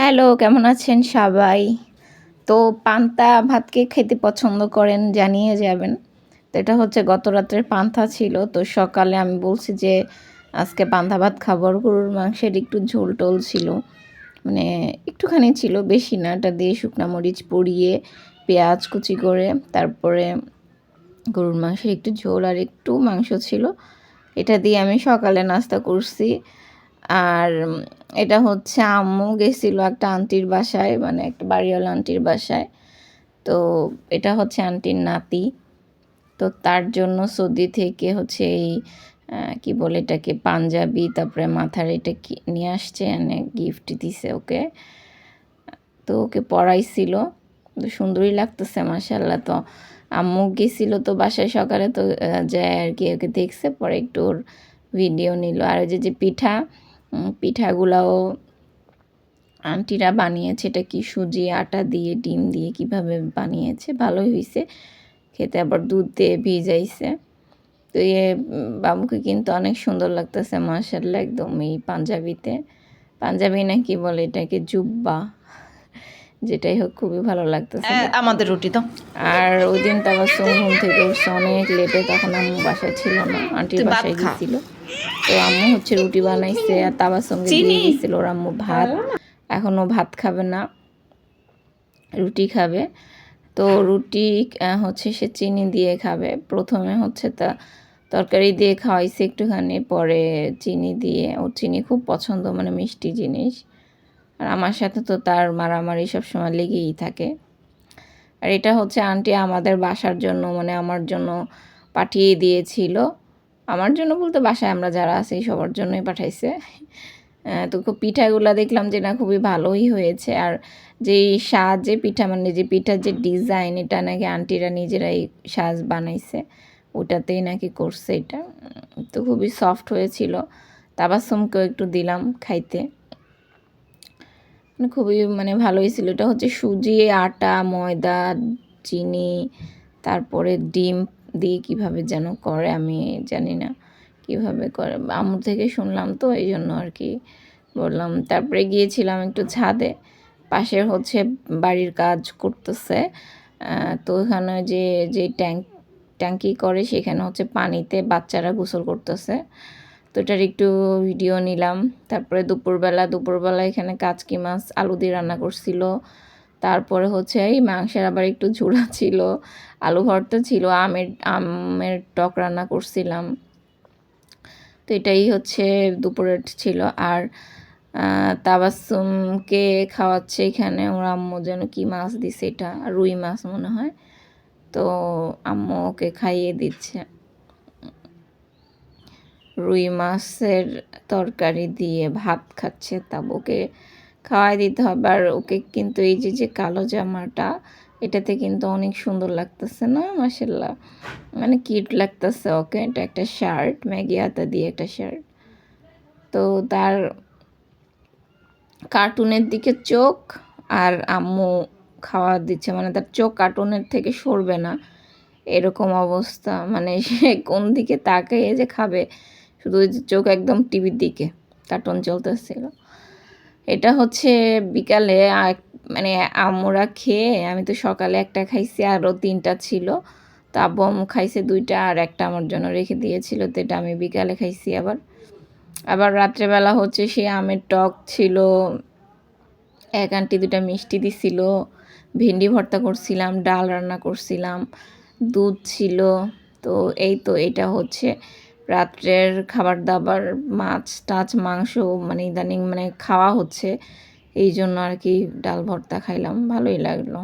Hello, কেমন আছেন সবাই? তো পান্তা ভাতকে খেতে পছন্দ করেন জানিয়ে যাবেন। তো এটা হচ্ছে গত রাত্রের পান্তা ছিল। তো সকালে আমি বলছি যে, আজকে পান্তা ভাত খাবার গরুর মাংসের একটু ঝোল টোল ছিল। মানে একটুখানি ছিল, বেশি না। এটা দিয়ে শুকনো মরিচ পরিয়ে পেঁয়াজ কুচি করে, তারপরে গরুর মাংসের একটু ঝোল আর একটু মাংস ছিল। এটা দিয়ে আমি সকালে নাস্তা করছি। আর এটা হচ্ছে আম্মু গেছিল একটা আন্টির বাসায় মানে একটা বাড়িওয়ালা আন্টির বাসায়। তো এটা হচ্ছে আন্টির নাতি। তো তার জন্য সৌদি থেকে হচ্ছে এই কি বলে এটাকে, পাঞ্জাবি, তারপরে মাথার এটা নিয়ে আসছে এনে গিফট দিছে ওকে। তো ওকে পড়াইছিল। তো সুন্দরই লাগতেছে মাসাল্লাহ তো আম্মু গেছিল তো বাসায় সকালে, তো যায় আর কি ওকে দেখছে, পরে একটু ওর ভিডিও নিল। আর ওই যে যে পিঠা পিঠাগুলাও আন্টিরা বানিয়েছে। এটা কি সুজি, আটা দিয়ে, ডিম দিয়ে কীভাবে বানিয়েছে? ভালোই হয়েছে খেতে আবার দুধ দিয়ে ভিজাইছে। তো এ বাবুকে কিন্তু অনেক সুন্দর লাগতেছে মার্শাল্লাহ একদম এই পাঞ্জাবিতে। পাঞ্জাবি নাকি বলে এটাকে, জুব্বা। যেটাই হোক খুবই ভালো লাগতেছে। আমাদের রুটি তো আর ওই দিন তো আবার ঘুম থেকে উঠছে অনেক লেটে তখন আমি বাসায় ছিল না। আন্টির বাসায় গেছিল তো আম্মু হচ্ছে রুটি বানাইছে আর তাবার সঙ্গে দিয়ে গেছিল ওর আম্মু ভাত। এখন ও ভাত খাবে না রুটি খাবে। তো রুটি হচ্ছে সে চিনি দিয়ে খাবে। প্রথমে হচ্ছে তা তরকারি দিয়ে খাওয়াইছে একটুখানি পরে চিনি দিয়ে। ও চিনি খুব পছন্দ মানে মিষ্টি জিনিস। আর আমার সাথে তো তার মারামারি সবসময় লেগেই থাকে। আর এটা হচ্ছে আন্টি আমাদের বাসার জন্য মানে আমার জন্য পাঠিয়ে দিয়েছিল। আমার জন্য বলতে বাসায় আমরা যারা আছি সবার জন্যই পাঠাইছে। তো খুব পিঠাগুলো দেখলাম যে না খুবই ভালোই হয়েছে। আর যেই সাজ, যে পিঠা মানে যে পিঠার যে ডিজাইন এটা নাকি আন্টিরা নিজেরাই সাজ বানাইছে। ওটাতেই নাকি করছে এটা। তো খুবই সফট হয়েছিল। তাবাসমকেও একটু দিলাম খাইতে। মানে খুবই মানে ভালোই ছিল। এটা হচ্ছে সুজি, আটা, ময়দা, চিনি, তারপরে ডিম দিয়ে কীভাবে যেন করে আমি জানি না কীভাবে করে। আম্মু থেকে শুনলাম তো, এই জন্য আর কি বললাম। তারপরে গিয়েছিলাম একটু ছাদে পাশের হচ্ছে বাড়ির কাজ করতেছে। তো ওখানে যে যে ট্যাঙ্ক ট্যাঙ্কি করে, সেখানে হচ্ছে পানিতে বাচ্চারা গোসল করতেছে। তো এটার একটু ভিডিও নিলাম। তারপরে দুপুরবেলা দুপুরবেলা এখানে কাচকি মাছ, আলু দিয়ে রান্না করছিল। তারপরে হচ্ছে এই মাংসের আবার একটু ঝুড়া ছিল, আলু ভর্তা ছিল, আমের আমের টক রান্না করছিলাম। তো এটাই হচ্ছে দুপুরের ছিল। আর তাবাসুমকে খাওয়াচ্ছে এখানে, ওর আম্মু যেন কি মাছ দিছে এটা, রুই মাছ মনে হয়। তো আম্মু ওকে খাইয়ে দিচ্ছে। রুই মাছের তরকারি দিয়ে ভাত খাচ্ছে, তা ওকে খাওয়াই দিতে হবে। আর ওকে কিন্তু এই যে যে কালো জামাটা, এটাতে কিন্তু অনেক সুন্দর লাগতেছে না? মাসাল্লাহ মানে কিট লাগতেছে ওকে। এটা একটা শার্ট ম্যাগি হাতা দিয়ে একটা শার্ট তো তার কার্টুনের দিকে চোখ, আর আম্মু খাওয়া দিচ্ছে। মানে তার চোখ কার্টুনের থেকে সরবে না। এরকম অবস্থা। মানে সে কোন দিকে তাকিয়ে যে খাবে। শুধু চোখ একদম টিভির দিকে, কার্টুন চলতেছিল এটা হচ্ছে বিকালে মানে আম্মুরা খেয়ে আমি তো সকালে একটা খাইছি আরও তিনটা ছিল। তো আব্বু খাইছে দুইটা আর একটা আমার জন্য রেখে দিয়েছিল, তো এটা আমি বিকালে খাইছি আবার। আবার রাত্রেবেলা হচ্ছে সে আমের টক ছিল, এক আন্টি দুটা মিষ্টি দিছিল, ভেন্ডি ভর্তা করছিলাম, ডাল রান্না করছিলাম, দুধ ছিল। তো এই তো এটা হচ্ছে রাত্রের খাবার দাবার, মাছ, টাছ, মাংস মানে ইদানিং মানে খাওয়া হচ্ছে। এই জন্য আর কি ডাল ভর্তা খাইলাম, ভালোই লাগল।